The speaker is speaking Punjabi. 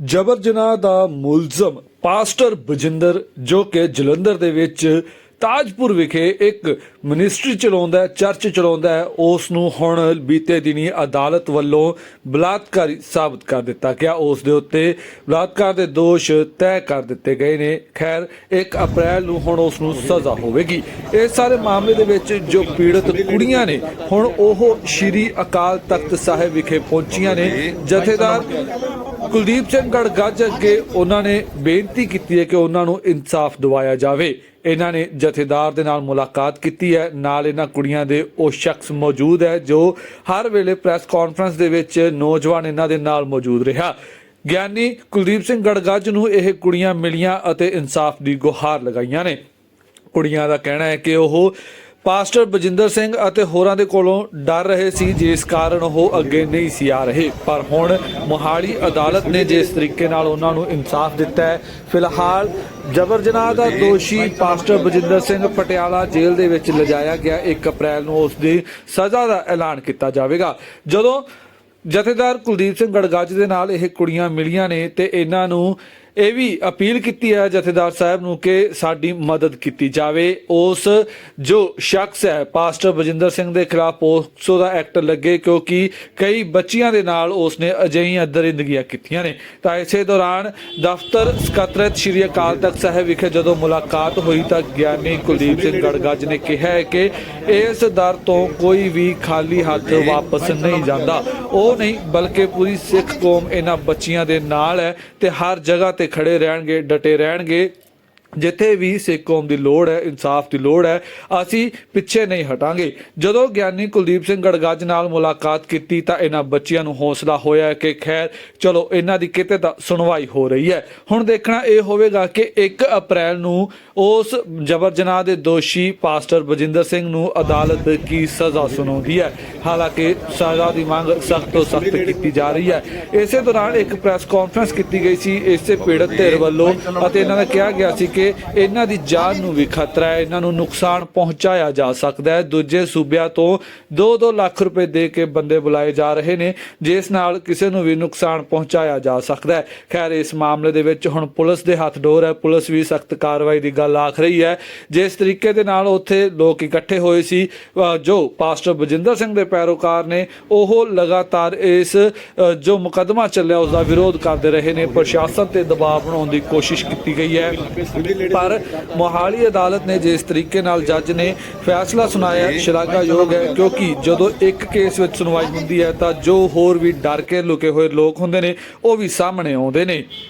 ਜਬਰ ਜਨਾਹ ਦਾ ਮੁਲਜ਼ਮ ਪਾਸਟਰ ਬਜਿੰਦਰ ਜੋ ਕਿ ਜਲੰਧਰ ਦੇ ਵਿੱਚ ਤਾਜਪੁਰ ਵਿਖੇ ਇੱਕ ਮਿਨਿਸਟਰੀ ਚਲਾਉਂਦਾ ਹੈ, ਚਰਚ ਚਲਾਉਂਦਾ ਹੈ ਉਸ ਨੂੰ ਹੁਣ ਬੀਤੇ ਦਿਨੀ ਅਦਾਲਤ ਵੱਲੋਂ ਬਲਾਤਕਾਰੀ ਸਾਬਤ ਕਰ ਦਿੱਤਾ ਗਿਆ। ਉਸ ਦੇ ਉੱਤੇ ਬਲਾਤਕਾਰ ਦੇ ਦੋਸ਼ ਤੈਅ ਕਰ ਦਿੱਤੇ ਗਏ ਨੇ। ਖੈਰ 1 ਅਪ੍ਰੈਲ ਨੂੰ ਹੁਣ ਉਸ ਨੂੰ ਸਜ਼ਾ ਹੋਵੇਗੀ। ਇਸ ਸਾਰੇ ਮਾਮਲੇ ਦੇ ਵਿੱਚ ਜੋ ਪੀੜਤ ਕੁੜੀਆਂ ਨੇ, ਹੁਣ ਉਹ ਸ਼੍ਰੀ ਅਕਾਲ ਤਖਤ ਸਾਹਿਬ ਵਿਖੇ ਪਹੁੰਚੀਆਂ ਨੇ। ਜਥੇਦਾਰ ਕੁਲਦੀਪ ਸਿੰਘ ਗੜਗੱਜ ਅੱਗੇ ਉਹਨਾਂ ਨੇ ਬੇਨਤੀ ਕੀਤੀ ਹੈ ਕਿ ਉਹਨਾਂ ਨੂੰ ਇਨਸਾਫ ਦਿਵਾਇਆ ਜਾਵੇ। ਇਹਨਾਂ ਨੇ ਜਥੇਦਾਰ ਦੇ ਨਾਲ ਮੁਲਾਕਾਤ ਕੀਤੀ ਹੈ। ਨਾਲ ਇਹਨਾਂ ਕੁੜੀਆਂ ਦੇ ਉਹ ਸ਼ਖਸ ਮੌਜੂਦ ਹੈ ਜੋ ਹਰ ਵੇਲੇ ਪ੍ਰੈਸ ਕਾਨਫਰੰਸ ਦੇ ਵਿੱਚ ਨੌਜਵਾਨ ਇਹਨਾਂ ਦੇ ਨਾਲ ਮੌਜੂਦ ਰਿਹਾ। ਗਿਆਨੀ ਕੁਲਦੀਪ ਸਿੰਘ ਗੜਗੱਜ ਨੂੰ ਇਹ ਕੁੜੀਆਂ ਮਿਲੀਆਂ ਅਤੇ ਇਨਸਾਫ ਦੀ ਗੁਹਾਰ ਲਗਾਈਆਂ ਨੇ। ਕੁੜੀਆਂ ਦਾ ਕਹਿਣਾ ਹੈ ਕਿ ਉਹ ਪਾਸਟਰ ਬਜਿੰਦਰ ਸਿੰਘ ਅਤੇ ਹੋਰਾਂ ਦੇ ਕੋਲੋਂ ਡਰ ਰਹੇ ਸੀ, ਜਿਸ ਕਾਰਨ ਉਹ ਅੱਗੇ ਨਹੀਂ ਸੀ ਆ ਰਹੇ। ਪਰ ਹੁਣ ਮੋਹਾਲੀ ਅਦਾਲਤ ਨੇ ਜਿਸ ਤਰੀਕੇ ਨਾਲ ਉਹਨਾਂ ਨੂੰ ਇਨਸਾਫ ਦਿੱਤਾ ਹੈ, ਫਿਲਹਾਲ ਜਬਰ ਜਨਾਹ ਦਾ ਦੋਸ਼ੀ ਪਾਸਟਰ ਬਜਿੰਦਰ ਸਿੰਘ ਪਟਿਆਲਾ ਜੇਲ੍ਹ ਦੇ ਵਿੱਚ ਲਿਜਾਇਆ ਗਿਆ। 1 ਅਪ੍ਰੈਲ ਨੂੰ ਉਸ ਦੀ ਸਜ਼ਾ ਦਾ ਐਲਾਨ ਕੀਤਾ ਜਾਵੇਗਾ। ਜਦੋਂ ਜਥੇਦਾਰ ਕੁਲਦੀਪ ਸਿੰਘ ਗੜਗੱਜ ਦੇ ਨਾਲ ਇਹ ਕੁੜੀਆਂ ਮਿਲੀਆਂ ਨੇ ਤੇ ਇਹਨਾਂ ਨੂੰ ਇਹ ਵੀ ਅਪੀਲ ਕੀਤੀ ਹੈ ਜਥੇਦਾਰ ਸਾਹਿਬ ਨੂੰ ਕਿ ਸਾਡੀ ਮਦਦ ਕੀਤੀ ਜਾਵੇ। ਉਸ ਜੋ ਸ਼ਖਸ ਹੈ, ਪਾਸਟਰ ਬਜਿੰਦਰ ਸਿੰਘ ਦੇ ਖਿਲਾਫ ਪੋਕਸੋ ਦਾ ਐਕਟ ਲੱਗੇ ਕਿਉਂਕਿ ਕਈ ਬੱਚੀਆਂ ਦੇ ਨਾਲ ਉਸ ਨੇ ਅਜਿਹੀਆਂ ਦਰਿੰਦਗੀਆਂ ਕੀਤੀਆਂ ਨੇ। ਤਾਂ ਇਸੇ ਦੌਰਾਨ ਦਫ਼ਤਰ ਸਕੱਤਰਤ ਸ਼੍ਰੀ ਅਕਾਲ ਤਖਤ ਸਾਹਿਬ ਵਿਖੇ ਜਦੋਂ ਮੁਲਾਕਾਤ ਹੋਈ ਤਾਂ ਗਿਆਨੀ ਕੁਲਦੀਪ ਸਿੰਘ ਗੜਗੱਜ ਨੇ ਕਿਹਾ ਹੈ ਕਿ ਇਸ ਦਰ ਤੋਂ ਕੋਈ ਵੀ ਖਾਲੀ ਹੱਥ ਵਾਪਸ ਨਹੀਂ ਜਾਂਦਾ। ਉਹ ਨਹੀਂ, ਬਲਕਿ ਪੂਰੀ ਸਿੱਖ ਕੌਮ ਇਹਨਾਂ ਬੱਚੀਆਂ ਦੇ ਨਾਲ ਹੈ ਤੇ ਹਰ ਜਗ੍ਹਾ ਤੇ ਖੜੇ ਰਹਿਣਗੇ ਡਟੇ ਰਹਿਣਗੇ। ਜਿੱਥੇ ਵੀ ਸਿੱਖ ਕੌਮ ਦੀ ਲੋੜ ਹੈ, ਇਨਸਾਫ ਦੀ ਲੋੜ ਹੈ, ਅਸੀਂ ਪਿੱਛੇ ਨਹੀਂ ਹਟਾਂਗੇ। ਜਦੋਂ ਗਿਆਨੀ ਕੁਲਦੀਪ ਸਿੰਘ ਗੜਗੱਜ ਨਾਲ ਮੁਲਾਕਾਤ ਕੀਤੀ ਤਾਂ ਇਹਨਾਂ ਬੱਚਿਆਂ ਨੂੰ ਹੌਸਲਾ ਹੋਇਆ ਕਿ ਖੈਰ, ਚਲੋ ਇਹਨਾਂ ਦੀ ਕਿਤੇ ਤਾਂ ਸੁਣਵਾਈ ਹੋ ਰਹੀ ਹੈ। ਹੁਣ ਦੇਖਣਾ ਇਹ ਹੋਵੇਗਾ ਕਿ 1 ਅਪ੍ਰੈਲ ਨੂੰ ਉਸ ਜਬਰ ਜਨਾਹ ਦੇ ਦੋਸ਼ੀ ਪਾਸਟਰ ਬਜਿੰਦਰ ਸਿੰਘ ਨੂੰ ਅਦਾਲਤ ਕੀ ਸਜ਼ਾ ਸੁਣਾਉਂਦੀ ਹੈ। ਹਾਲਾਂਕਿ ਸਜ਼ਾ ਦੀ ਮੰਗ ਸਖਤ ਤੋਂ ਸਖਤ ਕੀਤੀ ਜਾ ਰਹੀ ਹੈ। ਇਸੇ ਦੌਰਾਨ ਇੱਕ ਪ੍ਰੈਸ ਕਾਨਫਰੰਸ ਕੀਤੀ ਗਈ ਸੀ। ਇਸੇ ਪੀੜਤ ਧਿਰ ਵੱਲੋਂ ਅਤੇ ਇਹਨਾਂ ਦਾ ਕਿਹਾ ਗਿਆ ਸੀ ਕਿ ਇਹਨਾਂ ਦੀ ਜਾਨ ਨੂੰ ਵੀ ਖਤਰਾ ਹੈ, ਇਹਨਾਂ ਨੂੰ ਨੁਕਸਾਨ ਪਹੁੰਚਾਇਆ ਜਾ ਸਕਦਾ ਹੈ। ਦੂਜੇ ਸੂਬਿਆਂ ਤੋਂ 2-2 ਲੱਖ ਰੁਪਏ ਦੇ ਕੇ ਬੰਦੇ ਬੁਲਾਏ ਜਾ ਰਹੇ ਨੇ, ਜਿਸ ਨਾਲ ਕਿਸੇ ਨੂੰ ਵੀ ਨੁਕਸਾਨ ਪਹੁੰਚਾਇਆ ਜਾ ਸਕਦਾ ਹੈ। ਖੈਰ, ਇਸ ਮਾਮਲੇ ਦੇ ਵਿੱਚ ਹੁਣ ਪੁਲਿਸ ਦੇ ਹੱਥ ਡੋਰ ਹੈ। ਪੁਲਿਸ ਵੀ ਸਖਤ ਕਾਰਵਾਈ ਦੀ ਗੱਲ ਆਖ ਰਹੀ ਹੈ। ਜਿਸ ਤਰੀਕੇ ਦੇ ਨਾਲ ਉੱਥੇ ਲੋਕ ਇਕੱਠੇ ਹੋਏ ਸੀ ਜੋ ਪਾਸਟਰ ਬਜਿੰਦਰ ਸਿੰਘ ਦੇ ਪੈਰੋਕਾਰ ਨੇ, ਉਹ ਲਗਾਤਾਰ ਇਸ ਜੋ ਮੁਕੱਦਮਾ ਚੱਲਿਆ, ਉਸ ਦਾ ਵਿਰੋਧ ਕਰਦੇ ਰਹੇ ਨੇ। ਪ੍ਰਸ਼ਾਸਨ ਤੇ ਦਬਾਅ ਬਣਾਉਣ ਦੀ ਕੋਸ਼ਿਸ਼ ਕੀਤੀ ਗਈ ਹੈ। ਪਰ ਮੋਹਾਲੀ ਅਦਾਲਤ ਨੇ ਜਿਸ ਤਰੀਕੇ ਨਾਲ ਜੱਜ ਨੇ ਫੈਸਲਾ ਸੁਣਾਇਆ ਸ਼ਲਾਘਾਯੋਗ ਹੈ ਕਿਉਂਕਿ ਜਦੋਂ ਇੱਕ ਕੇਸ ਵਿੱਚ ਸੁਣਵਾਈ ਹੁੰਦੀ ਹੈ ਤਾਂ ਜੋ ਹੋਰ ਵੀ ਡਰ ਕੇ ਲੁਕੇ ਹੋਏ ਲੋਕ ਹੁੰਦੇ ਨੇ ਉਹ ਵੀ ਸਾਹਮਣੇ ਆਉਂਦੇ ਨੇ।